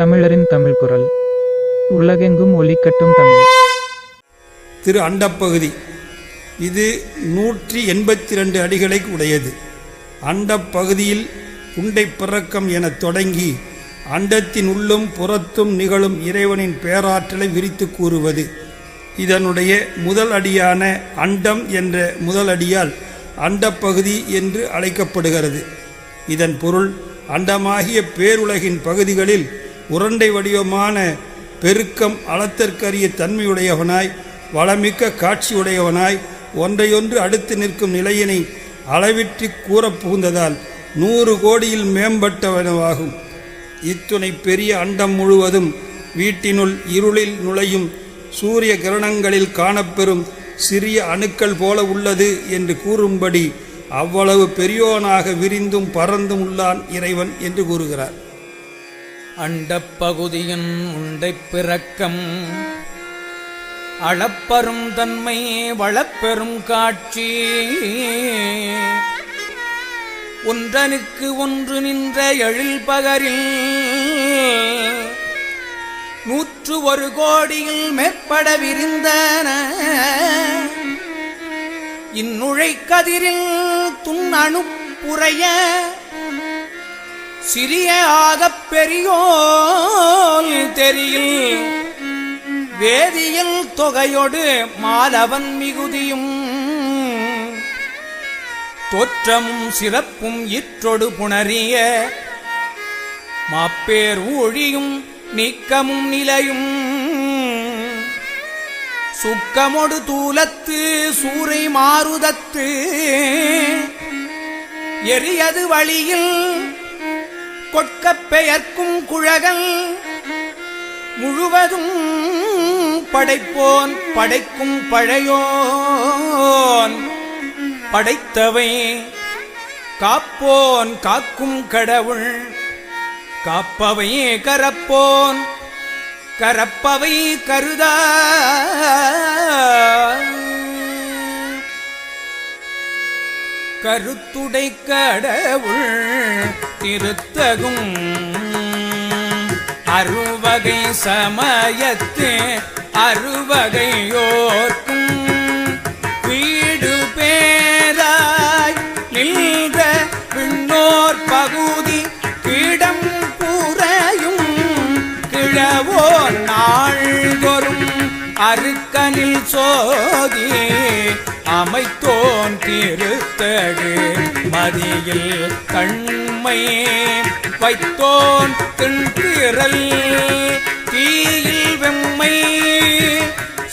தமிழரின் தமிழ் குரல். உலகெங்கும் ஒலிக்கட்டும் தமிழ். திரு அண்டப்பகுதி இது நூற்றி எண்பத்தி ரெண்டு அடிகளை உடையது. அண்டப்பகுதியில் உண்டை பிறக்கம் என தொடங்கி அண்டத்தின் உள்ளும் புறத்தும் நிகழும் இறைவனின் பேராற்றலை விரித்து கூறுவது. இதனுடைய முதல் அடியான அண்டம் என்ற முதல் அடியால் அண்டப்பகுதி என்று அழைக்கப்படுகிறது. இதன் பொருள் அண்டமாகிய பேருலகின் பகுதிகளில் உருண்டை வடிவமான பெருக்கம் அளத்திற்கரிய தன்மையுடையவனாய் வளமிக்க காட்சியுடையவனாய் ஒன்றையொன்று அடுத்து நிற்கும் நிலையினை அளவிட்டு கூறப் புகுந்ததால் நூறு கோடியில் மேம்பட்டவனவாகும். இத்துணை பெரிய அண்டம் முழுவதும் வீட்டினுள் இருளில் நுழையும் சூரிய கிரணங்களில் காணப்பெறும் சிறிய அணுக்கள் போல உள்ளது என்று கூறும்படி அவ்வளவு பெரியோனாக விரிந்தும் பறந்தும் உள்ளான் இறைவன் என்று கூறுகிறார். அண்டப்பகுதியின் உண்டைப் பிறக்கம். அளப்பரும் தன்மை வளப்பெரும் காட்சி. ஒன்றனுக்கு ஒன்று நின்ற எழில் பகரில் நூற்று ஒரு கோடியில் மேற்பட விரிந்தன இந்நுழை கதிரில் துண் புறைய சிறிய ஆகப் பெரியோல் தெரியில் வேதியில் தொகையொடு மாலவன் மிகுதியும். தோற்றமும் சிறப்பும் இற்றொடு புணரிய மாப்பேர் ஊழியும் நீக்கமும் நிலையும். சுக்கமொடு தூலத்து சூறை மாறுதத்து. எரியது வழியில் கொட்கப் பெயர்க்கும் குழகல் முழுவதும் படைப்போன் படைக்கும் பழையோன். படைத்தவை காப்போன் காக்கும் கடவுள். காப்பவை கரப்போன் கரப்பவை கருதா. கருத்துடை கடவுள் திருத்தகும். அறுவகை சமயத்து அறுவகையோர்க்கும் வீடு பேராய் நின்ற விண்ணோர் பகுதி கிடம் புறையும் கிழவோர் நாள்தோறும் அருக்கனில் சோதி மாமை தோன்றிருத்தகு மதியில் கண்மை வைத்தோன் தின்றிரல் தீயில் வெம்மை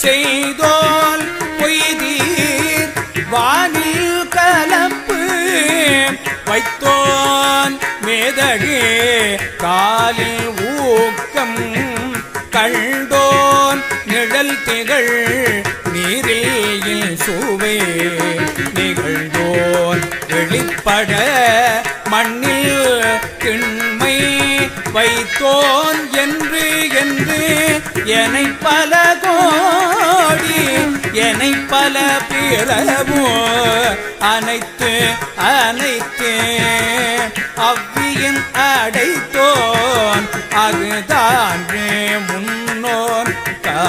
செய்தோல் பொய்தீர். வானில் கலப்பு வைத்தோன் மேதகு. காலில் ஊக்கம் கண்டோன் நிழல் திகழ். பட மண்ணில் திண்மை வைத்தோன் என்று என்று என்னை பல கோடி என்னை பல பிறவோ அனைத்து அனைத்து அவ்வியின் அடைத்தோன் அதுதான் முன்னோன் கா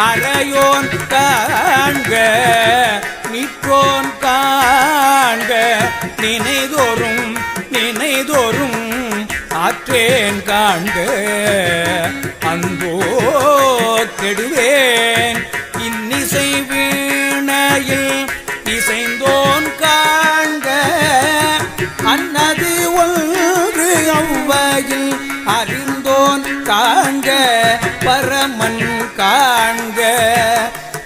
அறையோன் காண்க நிற்றோன் காண்க. நினைதோறும் நினைதோறும் ஆற்றேன் காண்க. அன்போ கெடுவேன். இன்னிசை வீணையில் இசைந்தோன் காண்க. அன்னது ஒன்று அவ்வையில் பரமோன் காண்க பரமன் காண்க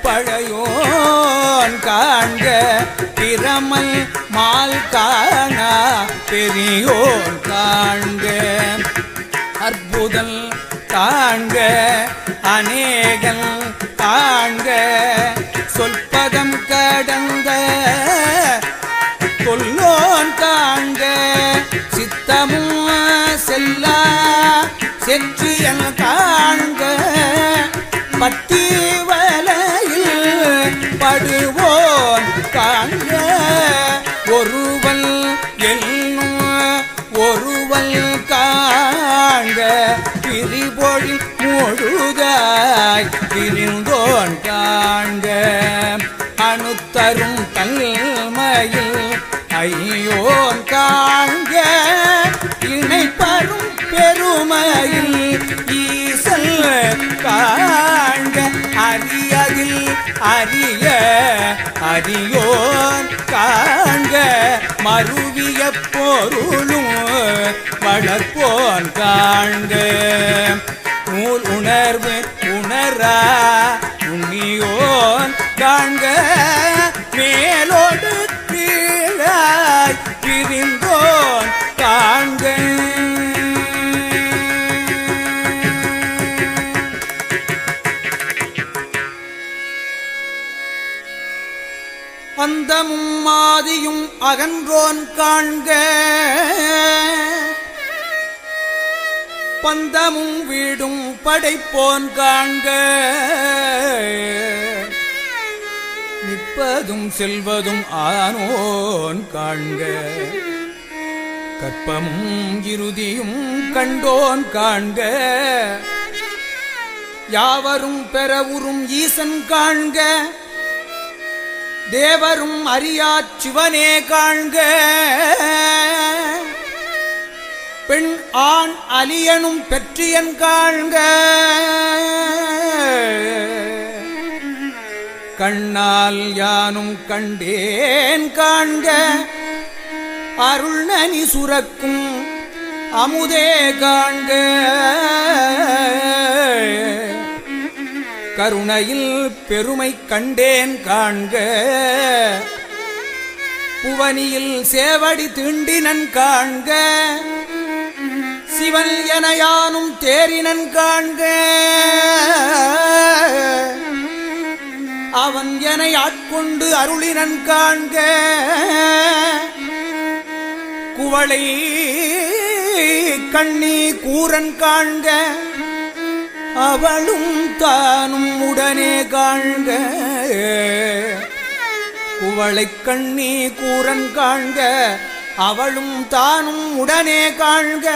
பழையோன் காண்க பிரமல் மால் காணா பெரியோன் காண்க. அற்புதம் காண்க அநேகல் காண்க சொல்பதம் கடந்த தொல்லோன் காண்க சித்தமும் செல்லா செற்றியல் காண்க பத்தி வலையில் படுவோன் காண்க ஒருவன் என்னும் ஒருவன் காண்க பிரிபொழி முழுதாய் பிரிந்தோன் காண்க அணுத்தரும் தன்மையில் ஐயோன் காண்க அறியதில் ஈசல் காண்க அறியதில் அறிய அரியோன் காண்க மருவிய பொருளும் வளர்ப்போன் காண்க. நூல் உணர்வு உணரா உண்ணியோன் காண்க மேலோடு கீழாய் பிரிந்தோன் காண்க. அந்தமும் மாதியும் அகன்றோன் காண்க. பந்தமும் வீடும் படைப்போன் காண்க. நிற்பதும் செல்வதும் ஆனோன் காண்க. கற்பமும் இறுதியும் கண்டோன் காண்க. யாவரும் பெறவுறும் ஈசன் காண்க. தேவரும் அறியாச் சிவனே காண்க. பெண் ஆண் அலியனும் பெற்றியன் காண்க. கண்ணால் யானும் கண்டேன் காண்க. அருள் நனி சுரக்கும் அமுதே காண்க. கருணையில் பெருமை கண்டேன் காண்க. புவனியில் சேவடி தீண்டினன் காண்க. சிவன் என யானும் தேரினன் காண்க. அவன் என ஆட்கொண்டு அருளினன் காண்க. குவளை கண்ணி கூரன் காண்க. அவளும் தானும் உடனே காண்க. குவளை கண்ணி கூரன் காண்க. அவளும் தானும் உடனே காண்க.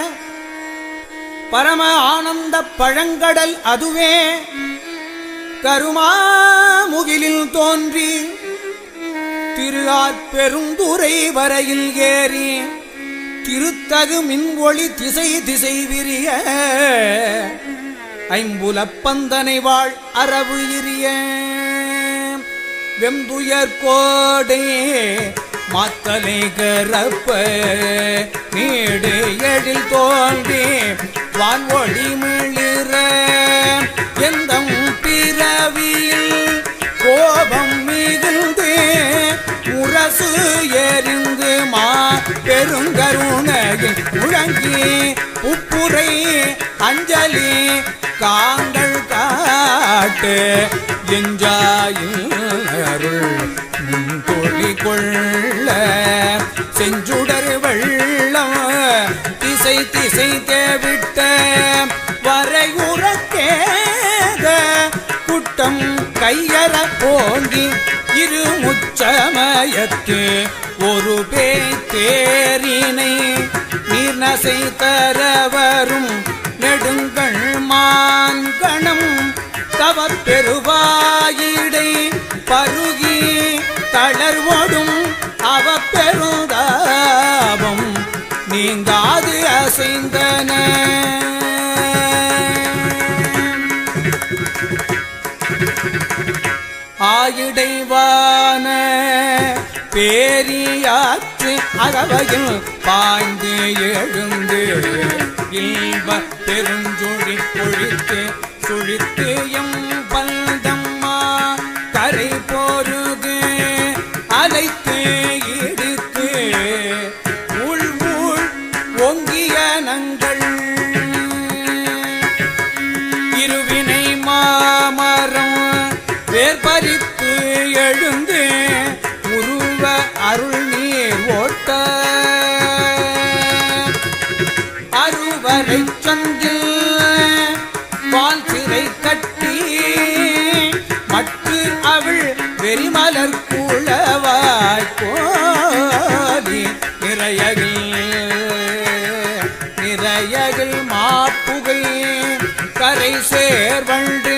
பரம ஆனந்த பழங்கடல் அதுவே. கருமா முகிலில் தோன்றி திரு பெருந்துரை வரையில் ஏறி திருத்தகு மின்ஒளி திசை திசை விரிய. ஐம்புலப்பந்தனை வாழ் அரவு இரிய வெம்புயர் கோடே மாத்தலை கரப்ப மேடு எழில் தோன்றி வான்வொழி மிளிர. எந்த பிறவியில் கோபம் மிகுந்து முரசு எரிந்து மா பெருங்கருணையில் முழங்கி உப்புரை அஞ்சலி காங்கள் காட்டு எஞ்சாயில் அருள் கொள்ள செஞ்சுடர் வெள்ளம் திசை திசை தேவிட்ட வரையுறக்கேக குட்டம் கையற போங்கி இரு முச்சமயத்து ஒரு பேய் தேரினை நீர் நசை தரவரும் நெடுங்கள் தங்கணம் தவப்பெருவாயிடை பருகி தளர்வோடும் அவ பெருதாபம் நீங்காது அசைந்தன. ஆயிடைவான பேரியாற்று அகவையில் பாய்ந்து எழுந்து இன்ப சுழித்து சுழித்து எம் பந்தம்மா கரை போருது அலைத்து இடித்து உள் ஊழ் ஓங்கிய நங்கள். இருவினை மாமரம் வேர்பறித்து எழுந்து உருவ அருள் நீர் ஓட்ட. அருவரை சந்தில் பால் சிறை கட்டி மட்டு அவள் வெறிமலர் குளவாய் கோதி நிறையகில் நிறையகில் மாப்புகை கரை சேர்வண்டு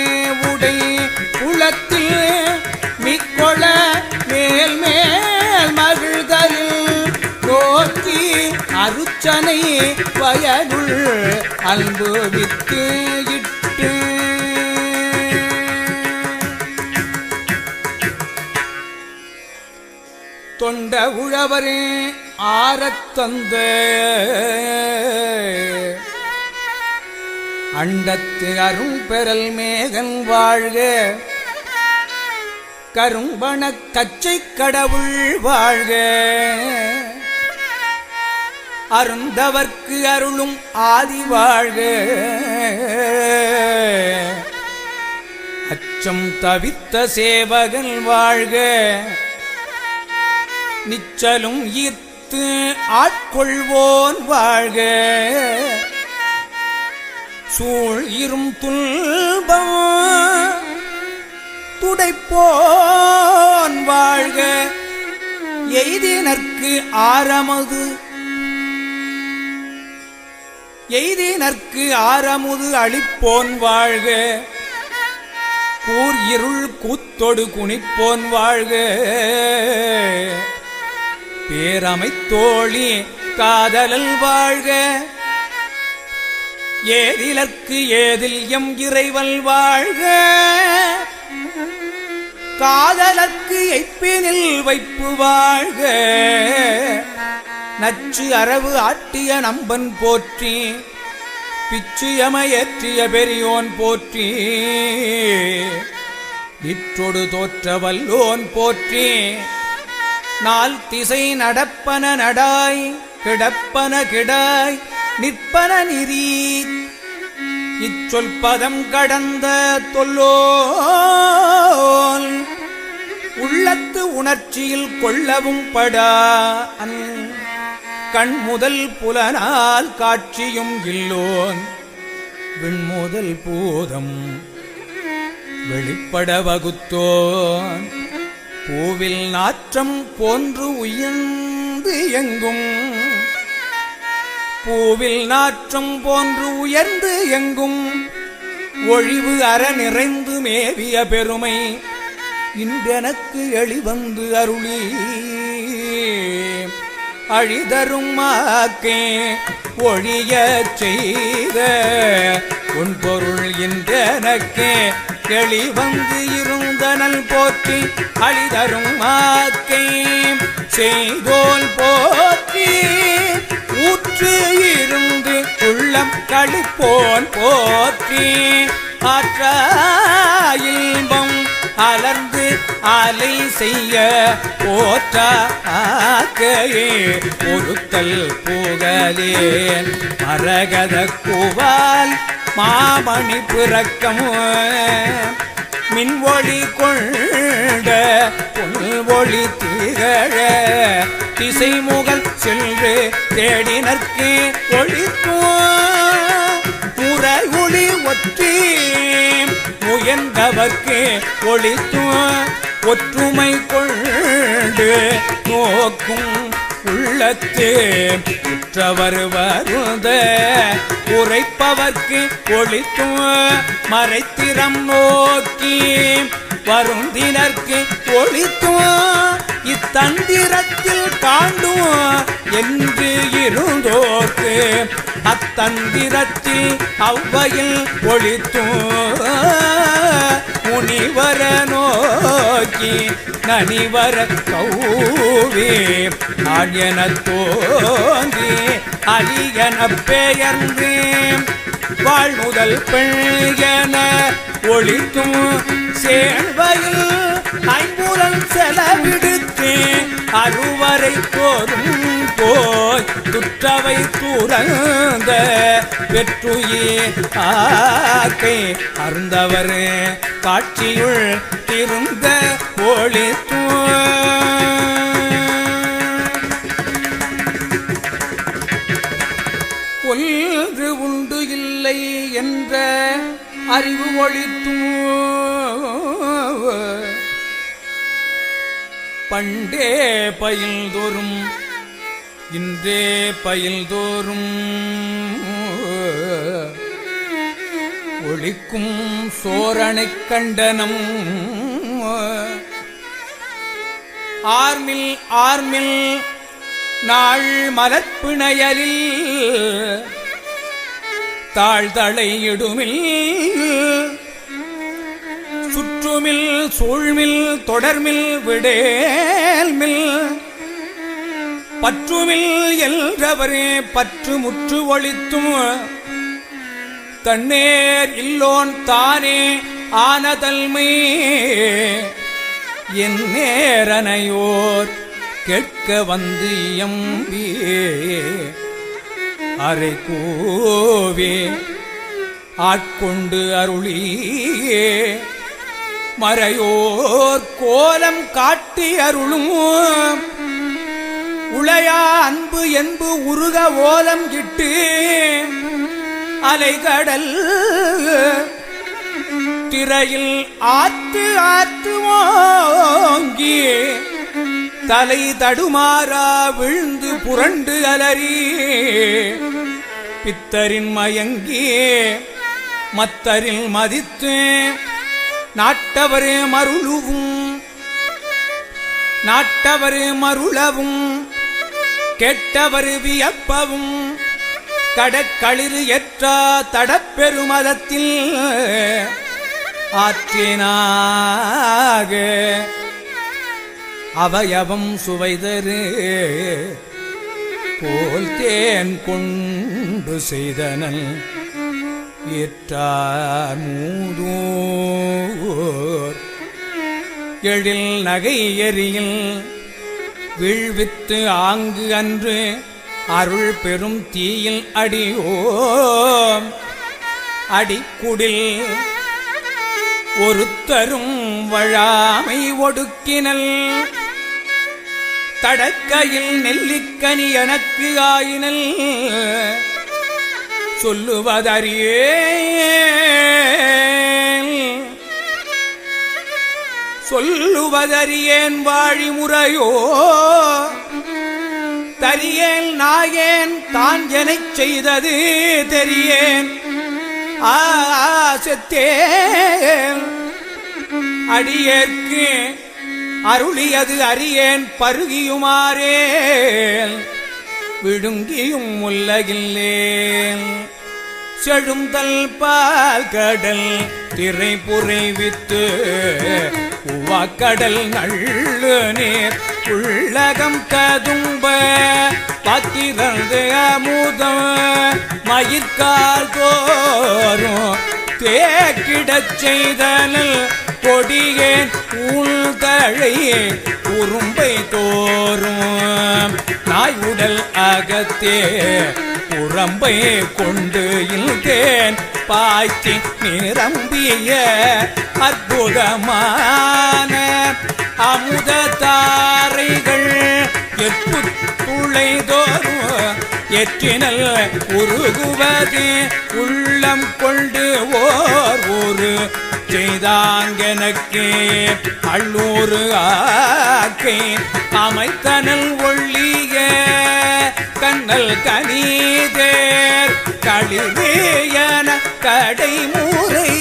உடை குளத்தில் மிக்கொள மேல் மேல் மகிழ்தலில் நோக்கி அருச்சனை பயனுள் அன்பு வித்து இட்டு தொண்ட உழவரே ஆரத்தந்த அண்டத்து அரும்பெறல் மேகன் வாழ்க. கரும்பண கச்சை கடவுள் வாழ்க. அருந்தவர்க்கு அருளும் ஆதி வாழ்க. அச்சம் தவித்த சேவகன் வாழ்க. நிச்சலும் ஈர்த்து ஆட்கொள்வோன் வாழ்க. சூழ் இரும் துல்பம் துடைப்போன் வாழ்க. எய்தினர்க்கு ஆரமது. எய்தினர்க்கு ஆரமுது அழிப்போன் வாழ்க. கூர் இருள் கூத்தொடு குனிப்போன் வாழ்க. பேரமைத்தோழி காதலல் வாழ்க. ஏதிலற்கு ஏதில் எம் இறைவல் வாழ்க. காதலற்கு எய்ப்பினில் வைப்பு வாழ்க. நச்சு அரவு ஆட்டிய நம்பன் போற்றி. பிச்சுயமையற்றிய பெரியோன் போற்றி. நிற்றொடு தோற்ற வல்லோன் போற்றி. நால் திசை நடப்பன நடாய் கிடப்பன கிடாய் நிற்பன நிறி இச்சொல் பதம் கடந்த தொல்லோல் உள்ளத்து உணர்ச்சியில் கொள்ளவும் படா அன் கண் முதல் புலனால் காட்சியும் இல்லோன் விண்முதல் பூதம் வெளிப்பட வகுத்தோன். பூவில் நாற்றம் போன்று உயர்ந்து எங்கும். பூவில் நாற்றம் போன்று உயர்ந்து எங்கும். ஒழிவு அற நிறைந்து மேவிய பெருமை இன்றெனக்கு எளிவந்து அருளி அழிதரும் மாக்கே ஒழியச் செய்த உன் பொருள் இன்றெனக்கே எளிவந்து அந்தனல் போற்றி அழிதரும் மாக்கே செய்தோல் போற்றி. ஊற்று இருந்து உள்ளம் கழிப்போன் போற்றி. ஆற்றா இன்பம் அலர்ந்து அலை செய்ய போற்றா ஆக்கையே. பொருத்தல் புகழேன் மரகத குவால் மாமணி பிறக்கமோ. மின்ஒளி கொண்ட பொன்ஒளி திகழ திசைமுகல் சென்று தேடினர்க்கு ஒளிக்கும் முறை ஒளி ஒற்றி முயன்றவர்க்கு ஒளித்தும் ஒற்றுமை கொண்டு நோக்கும் உள்ளத்தே உற்றவர் வருத உரைப்பவர்க்கு ஒளித்தும் மறைத்திறம் நோக்கி வருந்தினர்க்கு ஒளித்தும் இத்தந்திரத்தில் காண்டும் என்று இருந்தோர்க்கு அத்தந்திரத்தில் அவ்வையில் ஒளித்தும் முனிவர நோக்கி நனிவர கௌவே ஆழ்யன தோன்றி அரியன பெயர்ந்தேன். வாழ்முதல் பெண்யன ஒளித்தும் சேர்வையில் ஐம்புலன் செலவிடுத்தேன். அறுவரை போரும் போய் துற்றவை துறந்த பெற்றுயே ஆக்கை அருந்தவர் காட்சியுள் திருந்த ஒளி ஒன்று உண்டு இல்லை என்ற அறிவு ஒளித்தும் பண்டே பயில்தோறும் இன்றே பயில்தோறும். ஒழிக்கும் சோரணைக் கண்டனம். ஆர்மில் ஆர்மில் நாள் மலப்பிணையலில் தாழ்தளையிடுமில் சுற்றுமில் சூழ்மில் தொடர்மில் விடேல்மில். பற்றுமில் என்றவரே பற்று முற்று ஒழித்தும். தன்னேர் இல்லோன் தானே ஆனதல்மை. என் நேரனையோர் கேட்க வந்து எம்பி அரை கோவே ஆட்கொண்டு அருளியே. மறையோர் கோலம் காட்டி அருளும் உளையா அன்பு என்பு உருக ஓலம் இட்டு அலைகடல் திரையில் ஆத்து ஆத்து வாங்கி தலை தடுமாறா விழுந்து புரண்டு அலறி. பித்தரின் மயங்கி மத்தரில் மதித்து நாட்டவரே மருளுவும் நாட்டவரு மருளவும் கெட்டவரு வியப்பவும் கடற்களிறு எற்றா தடப்பெருமதத்தில் ஆற்றினாக. அவயவம் சுவைதரு போல் தேன் கொண்டு செய்தனல். ஏற்றார் மூதூர். எழில் நகை எரியில் வீழ்வித்து ஆங்கு அன்று அருள் பெரும் தீயில் அடியோம். அடிக்குடில் ஒருத்தரும் வழாமை ஒடுக்கினல். தடக்கையில் நெல்லிக்கனி எனக்கு ஆயினல். சொல்லுவதறியே சொல்லுவதறியேன் வாழிமுறையோ? தரியேன் நாயேன் தான் எனச் செய்தது தெரியேன். ஆ செத்தேன். அடியேற்கு அருளியது அறியேன் பருகியுமாறேன். விழுங்கியும் முல்லகில்லேன் செழுந்தல் பால் கடல் திரை புரைவித்து உவாக்கடல் நள்ளு நீர் உள்ளகம் கதும்ப பத்திரந்து அமுதம் மயிர்கால் தோறும் தேக்கிடச் செய்தனல் கொடியே உள் தழையே உரும்பை தோறும். நாய் உடல் அகத்தே புறம்பை கொண்டு இல்தேன் பாய்ச்சி நிரம்பிய அற்புதமான அமுத தாரைகள் எப்பு துளைதோறும் எற்றினல் உருகுவது உள்ளம் கொண்டு ஓர் ஒரு செய்தாங்கனக்கு. அள்ளூரு ஆக்கே அமைத்தனல் ஒள்ளிய கண்ணல் கனிதேர் களிவேயன கடைமூரை.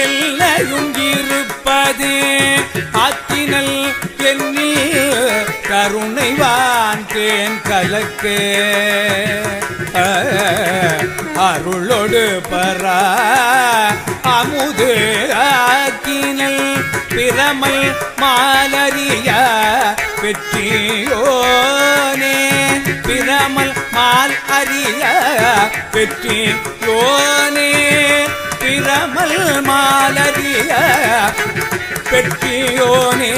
எல்லையும் இருப்பது ஆத்தினல் என்னில் கருணைவான் தேன் கலக்கு. அருளொடு பரா அமுது ஆ திறமை மாலறிய வெற்றியோனே. பிரமல் மால் அறிய வெற்றியோனே. பிரமல் மாலறிய பெற்றியோனே